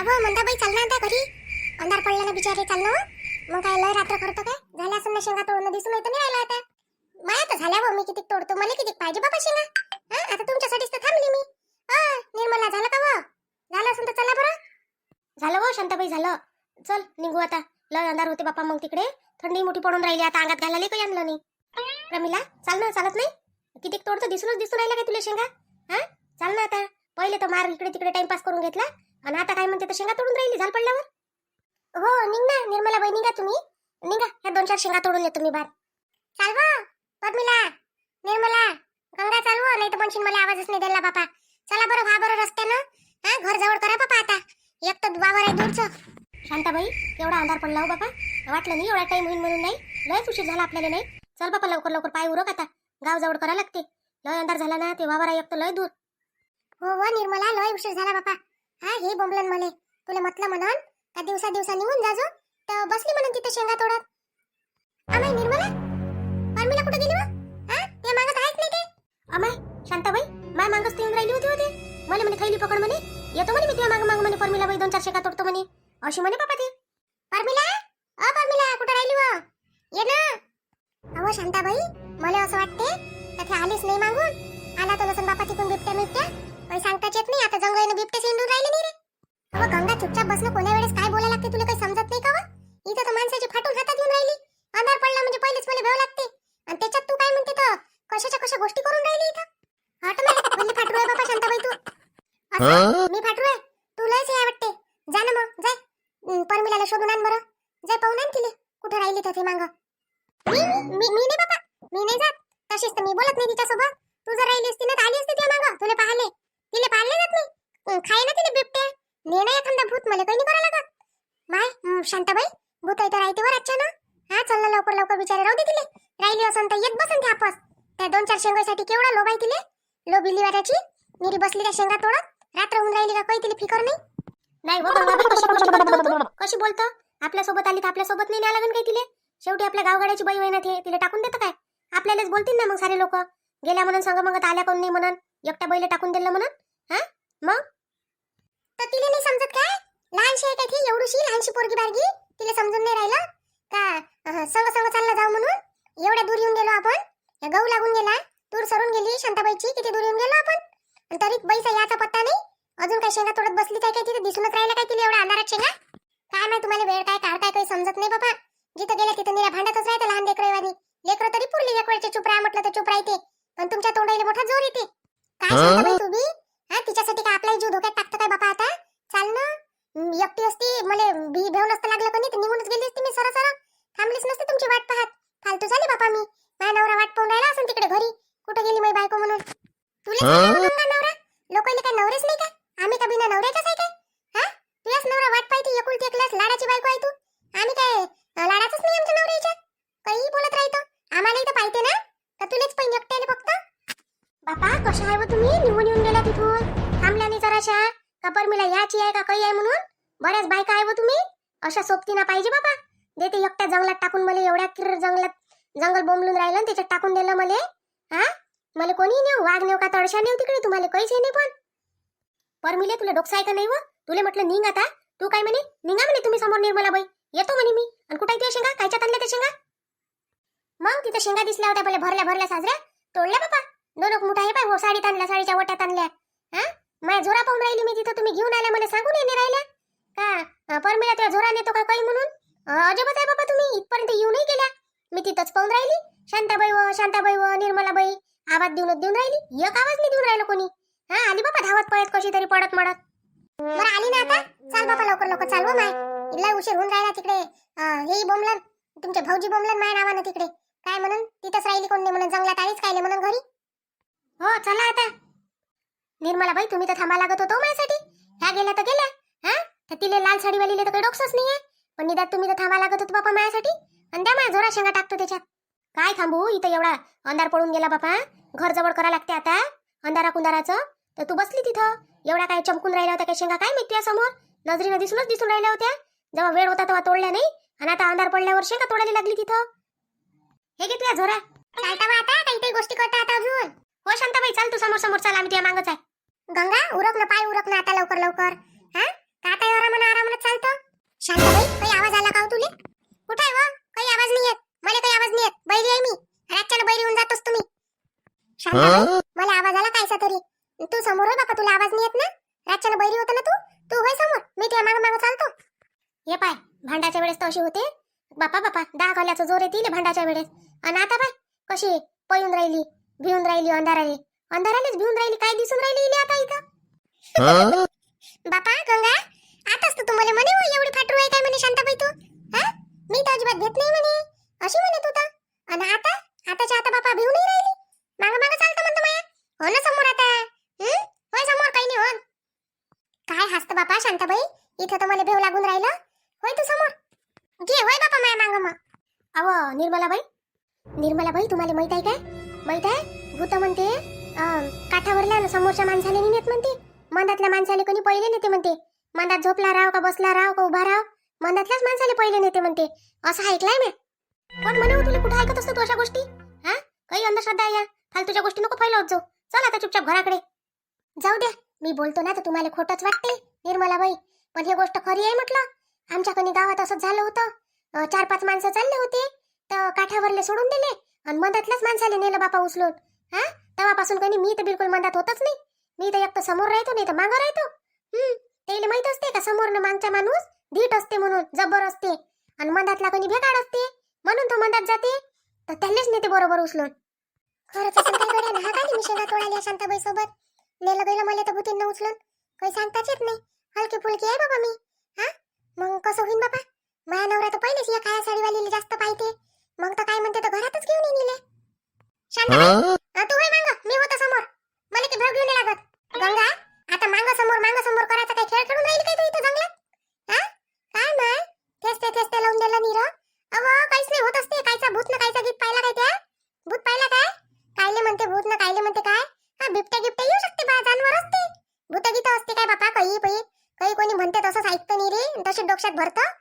अगं मंदाबाई चाल ना आता घरी? अंधार पडला ना बिचारे चाल ना मग काय लय रात्र करतो काय? झाल्या असून ना शेंगा तोडणं दिसून येतं नाही राहिला आता. माया तर झाल्या मी किती तोडतो मला किती पाहिजे बाबा शेंगा? हा आता तुमच्यासाठीच तर थांबली मी. हा निर्मला झालं का व झालं असून तर चला बरं. झालं व शांताबाई झालं. चल निघू आता. लय अंधार होते बापा मग तिकडे. थंडी मोठी पडून राहिली आता अंगात घालायला काही आणलं नाही. प्रमिला चाल ना चालत नाही? किती तोडतो दिसूनच दिसून राहिला का तुला शेंगा? हा चाल ना आता. पहिले तर मार इकडे तिकडे टाइमपास करून घेतला. आणि आता काय म्हणते तर शेंगा तोडून राहिली झाल पडल्यावर? हो निघ ना निर्मला बाई निघा तुम्ही. निघा ह्या दोन चार शेंगा तोडून येतो तुम्ही बाहेर. चालवा पद्मिला निर्मला गंगा चालव नाही हो, तर म्हणशील मला आवाजच नाही दिला बापा. चला बरं व्हा बरं रस्त्यानं. हा घर जवळ करा बापा आता. एक तर वावर आहे दूरचं. शांताबाई एवढा अंधार पडला हो बापा. वाटलं नाही एवढा टाईम होईल म्हणून नाही. लयच उशीर झाला आपल्याला नाही. चल बापा लवकर लवकर पाय उरक आता. गाव जवळ करा लागते. लय अंधार झाला ना ते वावर आहे एक तर लय दूर. हो हो निर्मला लय उशीर झाला बापा. हा हे बोंबलन मले. तुला म्हटलं म्हणान का दिवसा दिवसा निघून जाजो तर बसली म्हणून तिथे शेंगा तोडत. अमाय निर्मला? परमिला कुठे गेली हा ते मागत आहेच नाही ते. अमाय शांताबाई माय मागच येऊन राहिली होती होते मला म्हणे थैली पकड म्हणे. येतो म्हणे मी तुझ्या माग माग म्हणे परमिला बाई दोन चार शेंगा तोडतो म्हणे. अशी म्हणे बापा ती. परमिला अ परमिला कुठे राहिली व? ये ना. अहो शांताबाई मला असं वाटते का ते आलीच नाही मागून. आला तो लसन बापा तिकून बिबट्या बिबट्या सांगताच येत नाही. आता जंगलाने बिबट्या सेंडून राहिले नाही रे. अहो गंगा चुपचाप बसणं कोण्या वेळेस काय बोलायला लागते तुला काही समजत नाही का व? इथं तर माणसाची फाटून हातात येऊन राहिली. अंधार पडला म्हणजे पहिलेच मला भेव लागते. आणि त्याच्यात तू काय म्हणते तर? कशाच्या कशा गोष्टी करून राहिली इथं? हट ना म्हणजे फाटू आहे बाबा शांताबाई तू? मी फाटू आहे? तू लयच हे वाटते जा ना मग. जाय. परमिलाला शोधून आण बरं. जाय पाहून आण तिले. कुठं राहिली तर ते मांग? मी मी मी नाही बाबा. मी नाही जात. तशीच तर मी बोलत नाही तिच्यासोबत तू जर राहिली असती ना तर आली असती त्या मांग तुला पाहिले तिले पाहिले जात नाही हं, खाय ना तिले बिबटे ने ना एखादा भूत मला काही नाही करायला लागत माय हं, शांताबाई भूत इथं राहते वर अच्छा ना? हा चल ना लवकर लवकर बिचारे राहू दे तिले. राहिली असं तर येत बसन ते आपस. त्या दोन चार शेंगासाठी केवढा लोभ आहे तिले? लो बिल्लीवाऱ्याची निरी बसली त्या शेंगा तोडत? रात्र होऊन राहिली का काही तिला फिकर नाही? नाही हो गंगाबाई कशी बोलतो? तू? कशी बोलतो? आपल्यासोबत आली तर आपल्यासोबत नाही न्याय लागेल काही तिले? शेवटी आपल्या गावगाड्याची बाई होईना ते तिला टाकून देतं काय? आपल्यालाच बोलतील ना मग सारे लोक. गेल्या म्हणून सांग मग आल्या कोण नाही म्हणून? एकट्या बैल टाकून दिलं म्हणून? हा? मग? तर तिला नाही समजत काय? लहानशी आहे काय ती? एवढीशी? लहानशी पोरगी बारगी? तिला समजून नाही राहिलं? का? संग संग चालला जाऊ म्हणून? एवढ्या दूर येऊन गेलो आपण? गहू लागून गेला. दूर सरून गेली शांताबाईची. किती दूर येऊन गेलो आपण? तरी बाईचा याचा पत्ता नाही. अजून काय शेंगा तोडत बसली काय काय तिथे दिसूनच राहिलं काय तिला एवढ्या अंधारात शेंगा? काय माहिती तुम्हाला वेळ काय काढताय काही समजत नाही बाबा. जिथं गेलं तिथं निरा भांडतच राहते लहान लेकरवानी. लेकरं तरी पुरली एक वेळचे चुप राहा म्हटलं तर चुप राहते. पण तुमच्या तोंडाला मोठा जोर येते. काय सांगता तुम्ही? हा तिच्यासाठी काय आपलाही जीव धोक्यात टाकतं काय बापा आता? चाल ना. एकटी असती मला भी भेव नसतं लागलं कोणी तर निघूनच गेली असती मी सरळ सरळ थांबलीच नसते तुमची वाट पाहत. फालतू झाली बापा मी. माझ्या नवरा वाट पाहून राहिला असं तिकडे घरी. कुठे गेली माझी बायको म्हणून? तुला याची आहे का काही आहे म्हणून? बऱ्याच बायका आहे व तुम्ही? अशा सोबतीना पाहिजे बाबा. देते एकट्या जंगलात टाकून मला एवढ्या किर जंगलात जंगल बोंबलून राहिलं आणि त्याच्यात टाकून दिलं मला. हा? मला कोणी नेऊ? वाघ नेऊ का तडशा नेऊ तिकडे? तुम्हाला काहीच हे नाही पण. परमिले तुला डोकसा आहे का नाही व? तुला म्हटलं निघ आता. तू काय म्हणे? निघा म्हणे तुम्ही समोर निर्मला बाई. येतो म्हणे मी. आणि कुठे त्या शेंगा? कायच्या आणल्या त्या शेंगा? मग तिथं शेंगा दिसल्या होत्या भरल्या भरल्या साजऱ्या. तोडल्या बाबा. दोन मोठा हे पाय हो साडीत आणल्या साडीच्या वट्यात आणल्या. माझ्या झोरा पाहून राहिली मी तिथं तुम्ही घेऊन आल्या मला सांगून येणे राहिल्या? का? अं, त्या झोरा नेतो का काही म्हणून? अजबच आहे बाबा तुम्ही इथपर्यंत येऊ नाही गेल्या? मी तिथंच पाहून राहिली. शांताबाई व शांताबाई व निर्मलाबाई आवाज देऊनच देऊन राहिली. एक आवाज नाही देऊन राहिलो कोणी. हा आली बाबा धावत पळत कशी तरी पडत मडत बरं आली ना आता? चाल बाबा लवकर लवकर चाल हो माय. इला उशीर होऊन राहिला तिकडे. हेही बोंबलन तुमचे भाऊजी बोमलन माय नावानं तिकडे. काय म्हणून? तिथंच राहिली कोण नाही म्हणून? जंगलात आलीच काय म्हणून घरी? हो चला आता. निर्मलाबाई तुम्ही तर थांबा लागत होतो माझ्यासाठी. ह्या गेल्या तर गेल्या हा? तर तिले लाल साडीवालीले तर काही डोकसच नाहीये. पण निदात तुम्ही तर थांबा लागत होतो बापा माझ्यासाठी. आणि त्या माझ्या जोरा शेंगा टाकतो त्याच्यात. काय थांबू इथं एवढा अंधार पडून गेला बापा घर जवळ करा लागते आता अंधारा कुंदाराचं तर तू बसली तिथं. एवढा काय चमकून राहिल्या होत्या काय शेंगा काय माहिती तुझ्या समोर? नजरीनं दिसूनच दिसून राहिल्या होत्या. जेव्हा वेळ होता तेव्हा तोडल्या नाही. आणि आता अंधार पडल्यावर शेंगा तोडायला लागली तिथं. हे घे तुझ्या झोरा बा आता काहीतरी गोष्टी करता आता अजून. हो शांताबाई चाल तू समोर समोर चाल आम्ही तुझ्या मागच आहे. गंगा उरक ना पाय उरक ना आता लवकर लवकर. हा? का आता एवढा शांताबाई काही आवाज आला का हो तुले? कुठे आहे व? काही आवाज नाही येत. मला काही आवाज नाही येत. बैरी आहे मी. रातच्यानं बैरी होऊन जातोस तुम्ही. शांताबाई मला आवाज आला कायचा तरी? तू समोर आहे बापा तुला आवाज नाही येत ना? रातच्यानं बैरी होतं ना तू? तू होय समोर. मी तुझ्या मागं मागं चालतो. हे पाय भांडाच्या वेळेस तर अशी होते. बापा बापा दहा खोल्याचं जोर येतील भांडाच्या वेळेस. आणि आता पाय कशी पळून राहिली भिवून राहिली अंधाराले. अंधारालेच भिवून राहिली काय दिसून राहिली हिला आता इथं? बापा गंगा आताच तर तुम्हाला म्हणे हो, एवढी फाटरू आहे काय? म्हणे शांताबाई तू. हा? मी तर अजिबात घेत नाही म्हणे. अशी म्हणत होता आणि आता? आताच्या आता बापा भिवून नाही राहिली. माग माग चालतं म्हणतो माया. हो ना समोर आता. हं? होय समोर काही नाही हो. काय हसत बापा शांताबाई? इथं तर मला भेव लागून राहिलं. होय तू समोर. घे होय बापा माया मांग मग. अव निर्मलाबाई. निर्मलाबाई तुम्हाला माहीत आहे काय? माहीत आहे? भूत म्हणते काठावर काठावरल्या समोरच्या माणसाला नेत म्हणते? मंदातल्या माणसाले कोणी पहिले नेते म्हणते? मंदात झोपला राव का बसला राव का उभा राव? मंदातल्याच माणसाले पहिले नेते म्हणते. असं ऐकलंय मी कोण म्हणे हो तुला कुठे ऐकत असतो तू अशा गोष्टी? हा? काही अंधश्रद्धा या या. फालतूच्या गोष्टी नको फैलावत जाऊ. चल आता चुपचाप घराकडे. जाऊ द्या. मी बोलतो ना तर तुम्हाला खोटंच वाटते निर्मलाबाई पण हे गोष्ट खरी आहे म्हटलं. आमच्या गावात असंच झालं होतं. चार पाच माणसं चालले होते. तर काठावरले सोडून दिले. आणि मधातल्याच माणसाले नेलं बापा उचलून. तेव्हापासून कधी मी तर बिलकुल मंदात होतच नाही. मी तर एक तर समोर राहतो नाही तर मागं राहतो. हम्म त्याला माहीत असते का समोर मागचा माणूस धीट असते म्हणून जबर असते. आणि मधातला कोणी भेटाड असते म्हणून तो मंदात जाते. तर त्यालाच नेते बरोबर उचलून. खरंच असं काय गड्या ना? का मी शेंगा तोडाली शांताबाई सोबत नेलं गेलं मला तर बुतींना उचलून. काही सांगताच येत नाही. हलकी फुलकी आहे बाबा मी. हा? मग कसं होईन बाबा? माझ्या नवरा तर पहिलेच या काळ्या साडीवालीला जास्त पाहिजे. मग तर काय म्हणते तर घरातच घेऊन येईल तू होय मांग. मी होतो समोर. मला भाव घेऊन नाही लागत. गंगा आता मांग समोर मांग समोर करायचा काय खेळ खेळून राहील काय तू इथं जंगलात? हा? काय माय? तेच ते तेच ते लावून दिलं नीर अव काहीच नाही होत असते कायचा भूत ना कायचा गीत पाहिला काय त्या? भूत पाहिला काय? कायले म्हणते भूत ना कायले म्हणते काय? हा बिबट्या गिबट्या येऊ शकते बा जानवर असते भूत गीत असते काय बापा? काही काही कोणी म्हणते तसंच ऐकतं नाही रे तसे डोक्यात भरतं.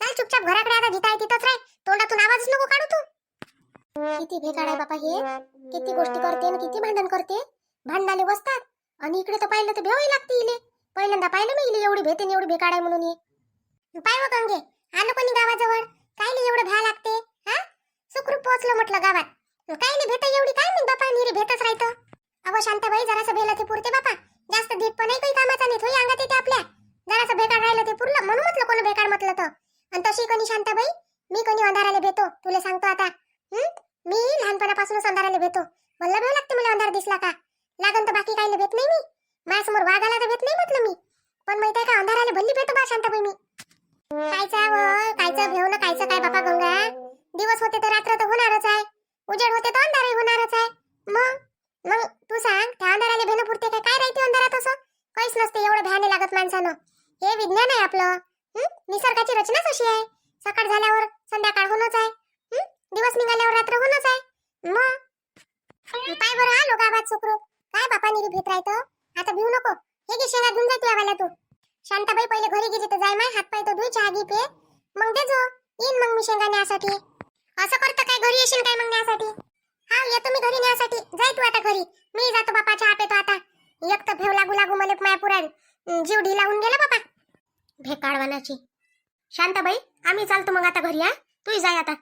चल चुपचाप घराकडे आता जिथं आहे तिथंच राह तोंडातून आवाजच नको काढू तू. किती भेकाड आहे बापा हे? किती गोष्टी करते आणि किती भांडण करते? भांडणाले बसतात. आणि इकडे तर पाहिलं तर भेवाय लागते इले. पहिल्यांदा पाहिलं मी इले एवढी भेटेन एवढी भेकाड आहे म्हणून ये पाय व गंगे आलो कोणी गावाजवळ? काय नाही एवढं भ्या लागते हा? सुखरूप पोहोचलो म्हटलं गावात. काय नाही भेट एवढी? काय नाही बापा निरे भेटच राहतं? अव शांताबाई जरासं भेला ते पुरते बापा. जास्त दीप पण काही कामाचा नाही थोडी अंगात येते आपल्या. जरासं भेकाड राहिलं ते पुरलं. म्हणून म्हटलं कोण भेकाड म्हटलं तर. आणि तशी कोणी शांताबाई? मी कोणी अंधाराला भेटो? तुला सांगतो आता. मी लहानपणापासूनच अंधाराला भेटतो. मला भेव लागते मला अंधार दिसला का? लागन तर बाकी काही भेट नाही मी. माझ्यासमोर वाघ आला तर भेट नाही म्हटलं मी. पण माहिती आहे का अंधाराला भल्ली भेटतो बा शांताबाई मी. कायचा व कायचा भेव ना कायचं काय बापा गंगा? दिवस होते तर रात्र तर होणारच आहे. उजेड होते तर अंधारही होणारच आहे. मग? मग तू सांग त्या अंधाराला भेणं पुरते काय काय राहते अंधारात असं? काहीच नसते एवढं भ्याने लागत माणसानं. हे विज्ञान आहे आपलं. निसर्गाची रचनाच अशी आहे. सकाळ झाल्यावर संध्याकाळ होणंच आहे. दिवस निघाल्यावर रात्र होणच आहे. मग? पाय बरं आलो गावात सुकरू? काय बापा निरी भीत राहतो? आता भिऊ नको. हे घे शेंगा घेऊन जाय तुझ्या तू. शांताबाई पहिले घरी गेली तर जाय माय हात पाय तो धुई चहा घे पे. मग दे जो. येईन मग मी शेंगा न्यासाठी. असं करतं काय? घरी येशील काय मग न्यासाठी? हा येतो मी घरी न्यासाठी. जाय तू आता घरी. मी जातो बापा चहा पेतो आता. एक तर भेव लागू लागू मला माया पुरा जीव ढिला होऊन गेला बापा. भेकाळवानाची. शांताबाई आम्ही चालतो मग आता घरी हा? तू जाय आता.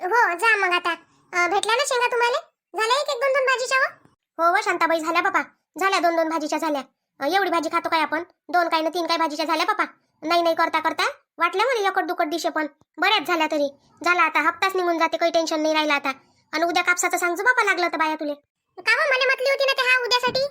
हो जा मग आता. अं, भेटल्या ना शेंगा तुम्हाला? झाल्या एक एक दोन दोन भाजीच्या व? हो हो शांताबाई झाल्या बापा झाल्या दोन दोन भाजीच्या झाल्या. अं, एवढी भाजी खातो काय आपण? दोन काय ना तीन काय भाजीच्या झाल्या बापा नाही नाही करता करता. वाटल्या मला एकट दुकट डिशे पण. बऱ्याच झाल्या तरी. झाला आता हप्ताच निघून जाते काही टेन्शन नाही राहिलं आता. आणि उद्या कापसाचं सांगजो बापा लागलं तर बाया तुले. का मला म्हटली होती ना ते हा उद्यासाठी?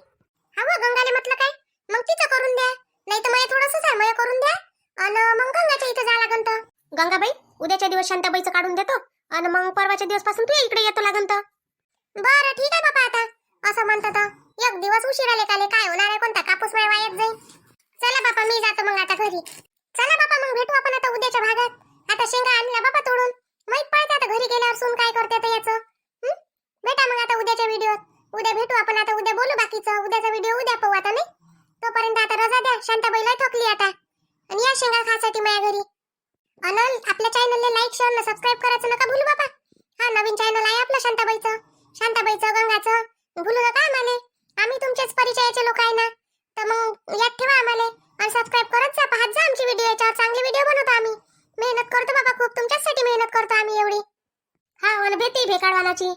हा व म्हटलं काय? मग तिचं करून द्या. नाही तर मला थोडंसंच आहे मला करून द्या. आणि मग गंगाच्या इथं जा लागन तर. गंगाबाई उद्याच्या दिवस शांताबाईचं काढून देतो. आणि मग परवाच्या दिवसपासून तू इकडे येतो लागन तर. बरं ठीक आहे बाबा आता. असं म्हणतात तर. एक दिवस उशिरा लेकाले काय होणार आहे? कोणता कापूस वेळ वायत जाईल चला बापा मी जातो मग आता घरी. चला बापा मग भेटू आपण आता उद्याच्या भागात. आता शेंगा आणल्या बापा तोडून. माहीत पडते आता घरी गेल्यावर सून काय करते तर याचं. भेटा मग आता उद्याच्या व्हिडिओत. उद्या भेटू आपण आता. उद्या बोलू बाकीचं. उद्याचा व्हिडिओ उद्या पाहू आता नाही? तोपर्यंत आता रजा द्या. शांताबाईला थकली आता. आणि या शेंगा खासाठी माझ्या घरी. अनल आपल्या चॅनलला लाईक शेअर ना सबस्क्राईब करायचं नका भूलू बाबा. हा नवीन चॅनल आहे आपलं शांताबाईचं. शांताबाईचं गंगाचं. भूलू नका आम्हाला. आम्ही तुमचेच परिचयाचे लोक आहे ना. तर मग यात ठेवा आम्हाला. आणि सबस्क्राईब करत जा. पाहत जा आमची व्हिडिओ याच्यावर चांगले व्हिडिओ बनवतो आम्ही. मेहनत करतो बाबा खूप. तुमच्याचसाठी मेहनत करतो आम्ही एवढी. हा आणि भेटी भेकाडवानाची